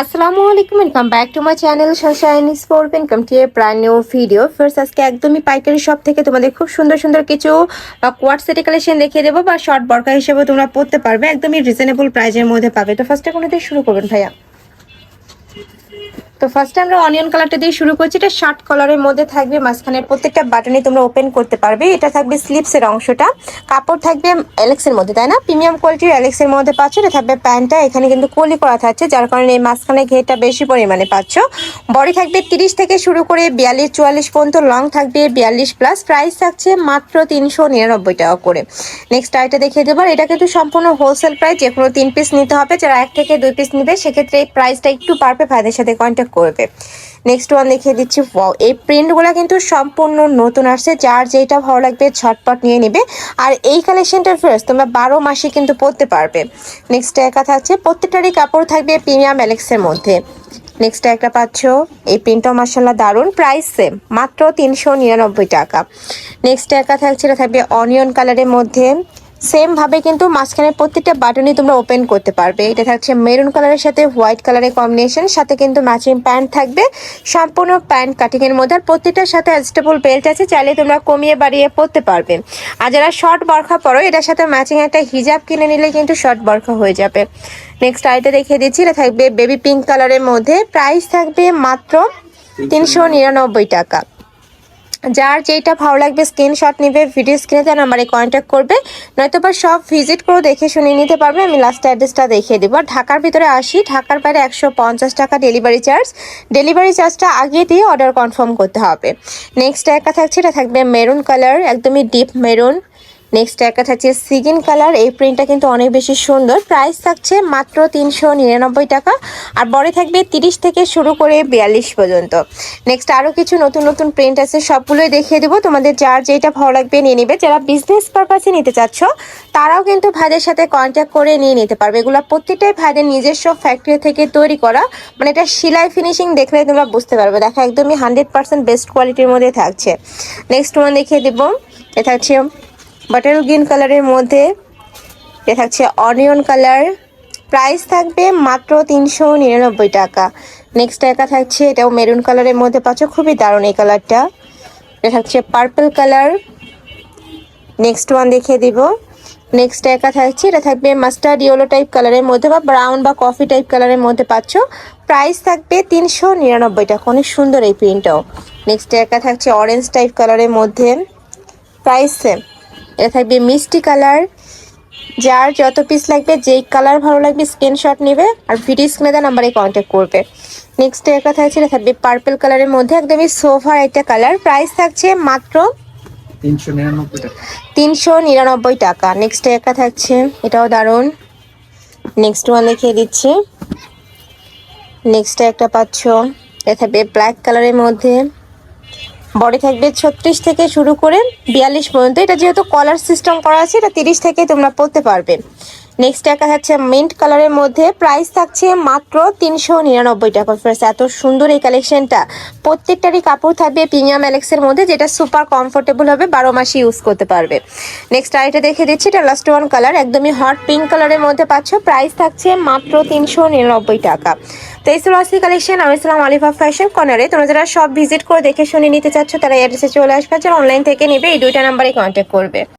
আসসালামু আলাইকুম welcome back to my channel sunshine sport welcome to a brand new video first আজকে একদমই পাইকারি শপ থেকে তোমাদের খুব সুন্দর সুন্দর কিছু কোয়ার্ট সেটি কালেকশন দেখিয়ে দেবো বা শর্ট বরকা হিসেবে তোমরা পড়তে পারবে। একদমই রিজনেবল প্রাইজের মধ্যে পাবে। তো ফার্স্টে কোনো শুরু করবেন ভাইয়া? তো ফার্স্টে আমরা অনিয়ন কালারটা দিয়ে শুরু করছি। এটা শার্ট কালারের মধ্যে থাকবে। মাঝখানে প্রত্যেকটা বাটনে তোমরা ওপেন করতে পারবে। এটা থাকবে স্লিপসের অংশটা। কাপড় থাকবে এলেক্সের মধ্যে, তাই না? প্রিমিয়াম কোয়ালিটির এলেক্সের মধ্যে পাচ্ছ। এটা থাকবে প্যান্টটা। এখানে কিন্তু কলি করা থাকছে, যার কারণে এই মাঝখানে ঘেটা বেশি পরিমাণে পাচ্ছ। বডি থাকবে তিরিশ থেকে শুরু করে বিয়াল্লিশ, চুয়াল্লিশ পর্যন্ত লং থাকবে বিয়াল্লিশ প্লাস প্রাইস থাকছে মাত্র তিনশো নিরানব্বই টাকা করে। নেক্সট আইটা দেখিয়ে দেবো। আর এটা কিন্তু সম্পূর্ণ হোলসেল প্রাইস যে কোনো তিন পিস নিতে হবে। যারা এক থেকে দুই পিস নিবে, সেক্ষেত্রে এই প্রাইসটা একটু পারবে ভাইদের সাথে কন্ট্যাক্ট করবে। নেক্সট ওয়ান দেখিয়ে দিচ্ছি ওয়াও এই প্রিন্টগুলো কিন্তু সম্পূর্ণ নতুন আসছে, যার যেটা ভালো লাগবে ঝটপট নিয়ে নেবে। আর এই কালেকশনটা ফার্স্ট তোমরা বারো মাসে কিন্তু পরতে পারবে। নেক্সট একা থাকছে প্রত্যেকটারই কাপড় থাকবে প্রিমিয়াম অ্যালেক্সের মধ্যে। নেক্সট একটা পাচ্ছ, এই প্রিন্টও মার্শাল্লাহ দারুণ প্রাইস সেম মাত্র তিনশো নিরানব্বই টাকা। নেক্সট একা থাকছে থাকবে অনিয়ন কালারের মধ্যে। সেম ভাবে কিন্তু মাঝখানে প্রত্যেকটা বাটনই তোমরা ওপেন করতে পারবে। এটা থাকছে মেরুন কালারের সাথে হোয়াইট কালারের কম্বিনেশন সাথে কিন্তু ম্যাচিং প্যান্ট থাকবে। সম্পূর্ণ প্যান্ট কাটিং এর মধ্যে আর প্রত্যেকটার সাথে অ্যাডজাস্টেবল বেল্ট আছে চাইলে তোমরা কমিয়ে বাড়িয়ে পরতে পারবে। আর যারা শর্ট বরখা পরো এটার সাথে ম্যাচিং একটা হিজাব কিনে নিলে কিন্তু শর্ট বরখা হয়ে যাবে। নেক্সট আইটা দেখিয়ে দিচ্ছি এটা থাকবে বেবি পিঙ্ক কালারের মধ্যে। প্রাইস থাকবে মাত্র তিনশো নিরানব্বই টাকা। যার যেটা ভালো লাগবে স্ক্রিনশট নিবে ভিডিও স্ক্রিনে তার নাম্বারে কন্ট্যাক্ট করবে। নয়তো বা সব ভিজিট করে দেখে শুনে নিতে পারবে। আমি লাস্ট অ্যাড্রেসটা দেখিয়ে দেবো। ঢাকার ভিতরে আসি। ঢাকার বাইরে একশো পঞ্চাশ টাকা ডেলিভারি চার্জ ডেলিভারি চার্জটা আগে দিয়ে অর্ডার কনফার্ম করতে হবে। নেক্সট একা থাকছে, এটা থাকবে মেরুন কালার একদমই ডিপ মেরুন নেক্সট একটা থাকছে সিগিন কালার। এই প্রিন্টটা কিন্তু অনেক বেশি সুন্দর। প্রাইস থাকছে মাত্র তিনশো নিরানব্বই টাকা। আর বড়ে থাকবে তিরিশ থেকে শুরু করে বিয়াল্লিশ পর্যন্ত। নেক্সট আরও কিছু নতুন নতুন প্রিন্ট আছে, সবগুলোই দেখিয়ে দেবো। তোমাদের যার যেটা ভালো লাগবে নিয়ে নিবে। যারা বিজনেস পারপাসে নিতে চাচ্ছ, তারাও কিন্তু ভাইদের সাথে কন্ট্যাক্ট করে নিয়ে নিতে পারবে। এগুলো প্রত্যেকটাই ভাইদের নিজস্ব ফ্যাক্টরি থেকে তৈরি করা। মানে এটা সেলাই ফিনিশিং দেখলে তোমরা বুঝতে পারবে। দেখো, একদমই হান্ড্রেড পার্সেন্ট বেস্ট কোয়ালিটির মধ্যে থাকছে। নেক্সট ওয়ান দেখিয়ে দেবো। এ থাকছে বাটার গ্রিন কালারের মধ্যে এ থাকছে অনিয়ন কালার প্রাইস থাকবে মাত্র তিনশো নিরানব্বই টাকা। নেক্সট একা থাকছে, এটাও মেরুন কালারের মধ্যে পাচ্ছ, খুবই দারুণ এই কালারটা এটা থাকছে পার্পল কালার নেক্সট ওয়ান দেখিয়ে দিব। নেক্সট একা থাকছে, এটা থাকবে মাস্টার্ড ইয়েলো টাইপ কালারের মধ্যে বা ব্রাউন বা কফি টাইপ কালারের মধ্যে পাচ্ছ। প্রাইস থাকবে তিনশো নিরানব্বই টাকা, অনেক সুন্দর এই প্রিন্টটাও নেক্সট একা থাকছে অরেঞ্জ টাইপ কালারের মধ্যে। প্রাইস সেম এটা থাকবে মিষ্টি কালার। যার যত পিস লাগবে যেই কালার ভালো লাগবে স্ক্রিনশট নেবে আর ভিডিও স্ক্রিনে দেওয়া নাম্বারে কন্ট্যাক্ট করবে নেক্সট একা থাকছে এটা থাকবে পার্পল কালারের মধ্যে একদমই সোফার একটা কালার প্রাইস থাকছে মাত্র তিনশো নিরানব্বই টাকা। নেক্সট একটা থাকছে এটাও দারুণ। নেক্সট ওয়ান দেখিয়ে দিচ্ছি। নেক্সট একটা পাচ্ছ এটা থাকবে ব্ল্যাক কালারের মধ্যে। বডি থাকবে ছত্রিশ থেকে শুরু করে বিয়াল্লিশ পর্যন্ত। এটা যেহেতু কলার সিস্টেম করা আছে, এটা তিরিশ থেকে তোমরা পড়তে পারবে। নেক্সট দেখা যাচ্ছে মিন্ট কালারের মধ্যে। প্রাইস থাকছে মাত্র তিনশো নিরানব্বই টাকা। ফ্রেন্ডস এত সুন্দর এই কালেকশনটা প্রত্যেকটারই কাপড় থাকবে প্রিমিয়াম অ্যালেক্সের মধ্যে, যেটা সুপার কমফোর্টেবল হবে, বারো মাসে ইউজ করতে পারবে। নেক্সট আইটা দেখে দিচ্ছি, এটা লাস্ট ওয়ান কালার একদমই হট পিঙ্ক কালারের মধ্যে পাচ্ছ। প্রাইস থাকছে মাত্র তিনশো নিরানব্বই টাকা। তো এই কালেকশন আমি ছিলাম আলিফা ফ্যাশন কর্নারে তোমরা যারা সব ভিজিট করে দেখে শুনে নিতে চাচ্ছ, তারা অ্যাড্রেসে চলে আসবে। যারা অনলাইন থেকে নেবে, এই দুইটা নাম্বারে কন্ট্যাক্ট করবে।